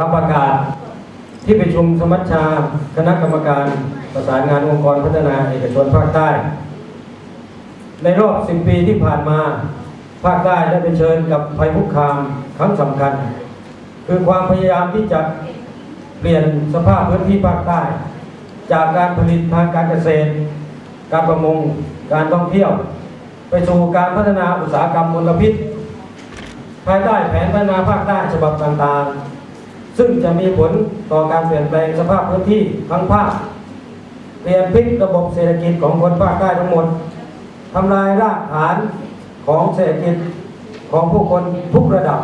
คำประกาศที่ประชุมสมัชชาคณะกรรมการประสานงานองค์กรพัฒนาเอกชนภาคใต้ ในรอบ 10 ปีที่ผ่านมา ภาคใต้ได้เผชิญกับภัยคุกคามครั้งสำคัญ คือความพยายามที่จะเปลี่ยนสภาพพื้นที่ภาคใต้ จากการผลิตทางการเกษตร การประมง การท่องเที่ยว ไปสู่การพัฒนาอุตสาหกรรมมลพิษ ภายใต้แผนพัฒนาภาคใต้ฉบับต่างๆ ซึ่งจะมีผลต่อการเปลี่ยนแปลงสภาพพื้นที่ทั้งภาคเปลี่ยนพลิกระบบเศรษฐกิจของคนภาคใต้ทั้งหมดทำลายรากฐานของเศรษฐกิจของผู้คนทุกระดับ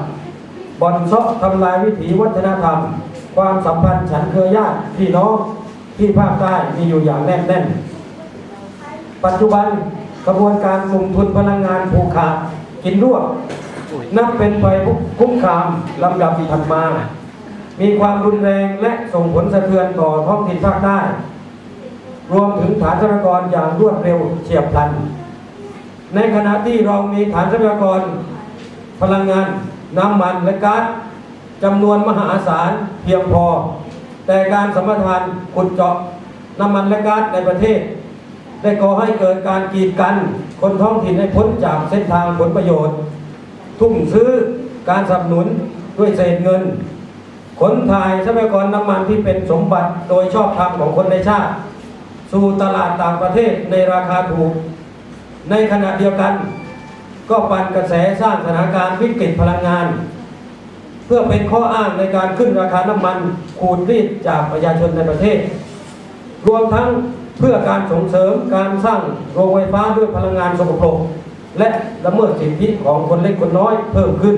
บ่อนซาะทำลายวิถีวัฒนธรรม ความสัมพันธ์ฉันเครือญาติพี่น้องที่ภาคใต้มีอยู่อย่างแน่นแน่น ปัจจุบันกระบวนการกลุ่มทุนพลังงานผูกขาดกินรวบนับเป็นภัยคุกคามลำดับถัดมา มีความรุนแรงและส่งผลสะเทือนต่อท้องถิ่นภาคใต้รวมถึงฐานทรัพยากรอย่างรวดเร็วเฉียบพลัน ในขณะที่เรามีฐานทรัพยากร พลังงาน น้ำมันและก๊าซจำนวนมหาศาลเพียงพอ แต่การสัมปทานขุดเจาะน้ำมันและก๊าซในประเทศ ได้ก่อให้เกิดการกีดกันคนท้องถิ่นให้พ้นจากเส้นทางผลประโยชน์ ทุ่มซื้อการสนับสนุนด้วยเศษเงิน ขนถ่ายทรัพยากรน้ำมันที่เป็นสมบัติโดยชอบธรรมของคนในชาติ สู่ตลาดต่างประเทศในราคาถูก ในขณะเดียวกัน ก็ปั่นกระแสสร้างสถานการณ์วิกฤตพลังงาน เพื่อเป็นข้ออ้างในการขึ้นราคาน้ำมันขูดรีดจากประชาชนในประเทศ รวมทั้งเพื่อการส่งเสริมการสร้างโรงไฟฟ้าด้วยพลังงานสกปรกและละเมิดสิทธิของคนเล็กคนน้อยเพิ่มขึ้น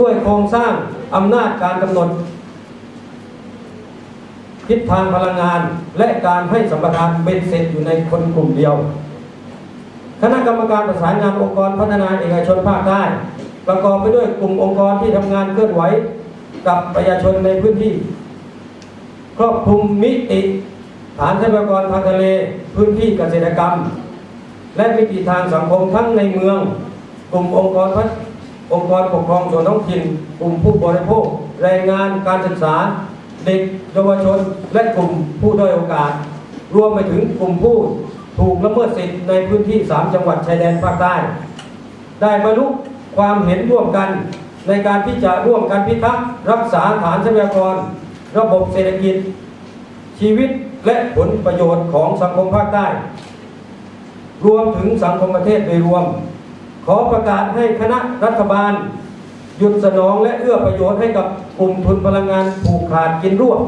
ด้วยโครงสร้างอำนาจการกำหนด ทิศทางพลังงาน และการให้สัมปทานเป็นเสร็จอยู่ในคนกลุ่มเดียว คณะกรรมการประสานงานองค์กรพัฒนาเอกชนภาคใต้ประกอบไปด้วยกลุ่มองค์กรที่ทำงานเคลื่อนไหวกับประชาชนในพื้นที่ ครอบคลุมมิติฐานทรัพยากรทางทะเลพื้นที่เกษตรกรรม และมิติทางสังคมทั้งในเมือง กลุ่มองค์กรพัฒ องค์กรปกครองส่วนท้องถิ่นกลุ่มผู้บริโภค แรงงานการศึกษา เด็กเยาวชน และกลุ่มผู้ด้อยโอกาส รวมไปถึงกลุ่มผู้ถูกละเมิดสิทธิในพื้นที่ 3 จังหวัดชายแดนภาคใต้ ได้บรรลุความเห็นร่วมกันในการที่จะร่วมกันพิทักษ์รักษาฐานทรัพยากร ระบบเศรษฐกิจ ชีวิตและผลประโยชน์ของสังคมภาคใต้ รวมถึงสังคมประเทศโดยรวม อประกาศให้คณะรัฐบาล หยุดสนองและเอื้อประโยชน์ให้กับกลุ่มทุนพลังงานผูกขาดกินรวบ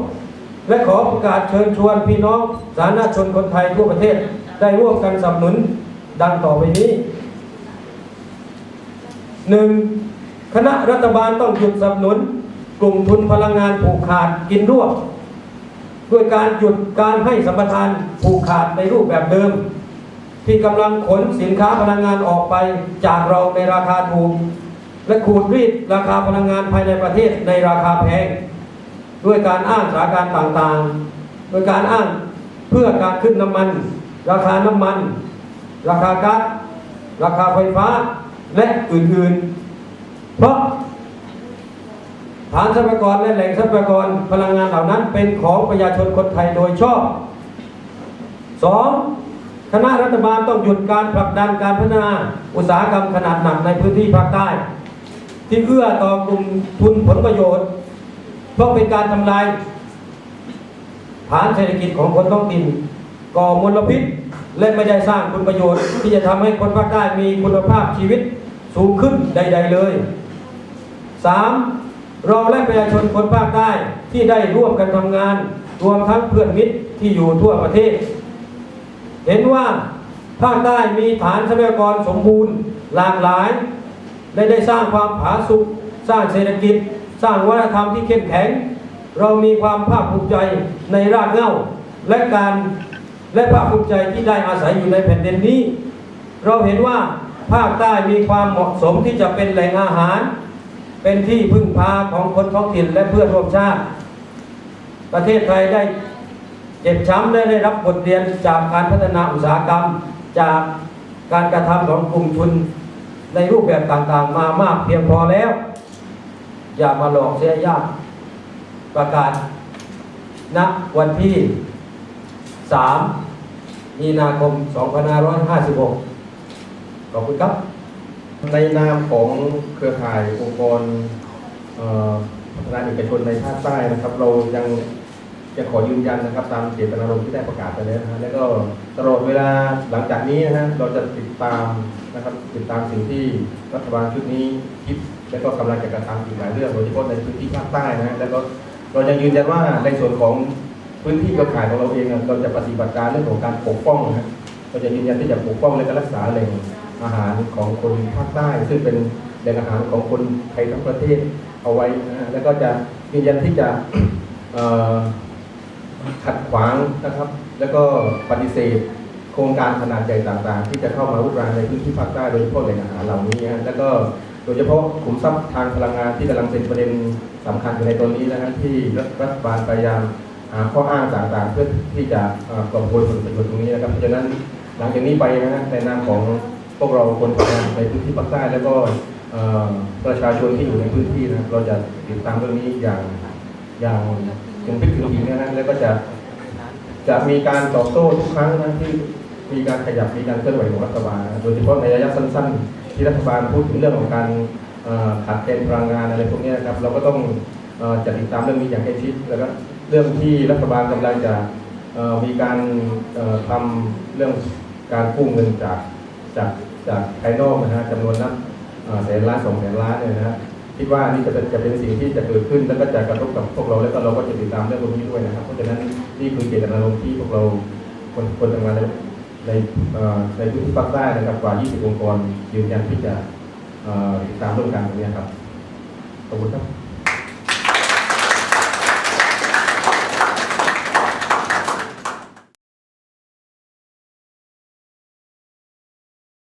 และขอประกาศเชิญชวนพี่น้องสาธารณชนคนไทยทั่วประเทศได้ร่วมกันสนับสนุนดังต่อไปนี้หนึ่งคณะรัฐบาลต้องหยุดสนับสนุน กลุ่มทุนพลังงานผูกขาดกินรวบด้วยการหยุดการให้สัมปทานผูกขาดในรูปแบบเดิม ที่กำลังขนสินค้าพลังงานออกไปจากเราในราคาถูก และขูดรีดราคาพลังงานภายในประเทศในราคาแพง ด้วยการอ้างสถานการณ์ต่างๆ โดยการอ้างเพื่อการขึ้นน้ำมัน ราคาน้ำมัน ราคาก๊าซราคาไฟฟ้าและอื่นๆ เพราะฐานทรัพยากรและแหล่งทรัพยากรพลังงานเหล่านั้นเป็นของประชาชนคนไทยโดยชอบ 2. คณะรัฐบาลต้องหยุดการผลักดันการพัฒนาอุตสาหกรรมขนาดหนักในพื้นที่ภาคใต้ ที่เอื้อต่อกลุ่มทุนผลประโยชน์ เพราะเป็นการทำลายฐานเศรษฐกิจของคนท้องถิ่นก่อมลพิษ และไม่ได้สร้างคุณประโยชน์ ที่จะทำให้คนภาคใต้มีคุณภาพชีวิตสูงขึ้นใด ๆเลย 3. เราและประชาชนคนภาคใต้ที่ได้ร่วมกันทำงาน รวมทั้งเพื่อนมิตรที่อยู่ทั่วประเทศ เห็นว่าภาคใต้มีฐานทรัพยากรสมบูรณ์หลากหลายและได้สร้างความผาสุกสร้างเศรษฐกิจ สร้างวัฒนธรรมที่เข้มแข็ง เรามีความภาคภูมิใจในรากเหง้า และการและภาคภูมิใจที่ได้อาศัยอยู่ในแผ่นดินนี้ เราเห็นว่าภาคใต้มีความเหมาะสมที่จะเป็นแหล่งอาหาร เป็นที่พึ่งพาของคนท้องถิ่นและเพื่อนร่วมชาติ ประเทศไทยได้ เจ็บช้ำและได้รับบทเรียนจากการพัฒนาอุตสาหกรรม จากการกระทำของกลุ่มทุนในรูปแบบต่างๆ มามากเพียงพอแล้ว อย่ามาหลอกเสียยากประกาศณวันที่ 3 มีนาคม 2556 ขอบคุณครับ ในนามของเครือข่ายองค์กรพัฒนาเอกชนในภาคใต้นะครับ เรายัง จะขอยืนยันนะครับตามเจตนารมณ์ที่ได้ประกาศไปแล้วนะฮะแล้วก็ตลอดเวลาหลังจากนี้นะฮะเราจะติดตามนะครับติดตามสิ่งที่รัฐบาลชุดนี้คิดและก็กำลังจะกระทำอีกหลายเรื่องโดยเฉพาะในพื้นที่ภาคใต้นะฮะแล้วก็เรายังยืนยันว่าในส่วนของพื้นที่เครือข่ายของเราเองอะเราจะปฏิบัติการเรื่องของการปกป้องนะฮะเราจะยืนยันที่จะปกป้องและก็รักษาแหล่งอาหารของคนภาคใต้ ซึ่งเป็นแหล่งอาหารของคนไทยทั้งประเทศเอาไว้นะฮะแล้วก็จะยืนยันที่จะ ขวางนะครับ แล้วก็ปฏิเสธ โครงการขนาดใหญ่ต่างๆ ที่จะเข้ามารุกรานในพื้นที่ภาคใต้โดยเฉพาะแหล่งอาหารเหล่านี้นะแล้วก็โดยเฉพาะขุมทรัพย์ทางพลังงานที่กำลังเป็นประเด็นสำคัญอยู่ในตอนนี้นะฮะที่รัฐบาลพยายามหาข้ออ้างต่างๆ เพื่อที่จะกอบโกยผลประโยชน์ตรงนี้นะครับเพราะฉะนั้นหลังจากนี้ไปนะฮะในนามของพวกเราคนทำงานในพื้นที่ภาคใต้แล้วก็ประชาชนที่อยู่ในพื้นที่นะเราจะติดตามเรื่องนี้อย่างอย่างถึงพริกถึงขิงนะฮะแล้วก็จะ จะมีการตอบโต้ทุกครั้งนะที่มีการขยับมีการเคลื่อนไหวของรัฐบาลโดยเฉพาะในระยะสั้น ๆ ที่รัฐบาลพูดถึงเรื่องของการขาดแคลนพลังงานอะไรพวกนี้นะครับ เราก็ต้องจัดติดตามเรื่องนี้อย่างใกล้ชิดแล้วก็เรื่องที่รัฐบาลกำลังจะมีการเอ่อทำเรื่องการกู้เงินจากจากจากภายนอกนะฮะจำนวนนับแสนล้านสองแสนล้านเนี่ยนะฮะ คิดว่านี่จะเป็นจะเป็นสิ่งที่จะเกิดขึ้น แล้วก็จะกระทบกับพวกเรา แล้วก็เราก็จะติดตามเรื่องพวกนี้ด้วยนะครับ เพราะฉะนั้นนี่คือเจตนารมณ์ที่พวกเราคนคนทำงานในในในพื้นที่ภาคใต้นะครับกว่า 20 องค์กรยืนยันที่จะติดตามเรื่องการตรงนี้ครับขอบคุณครับ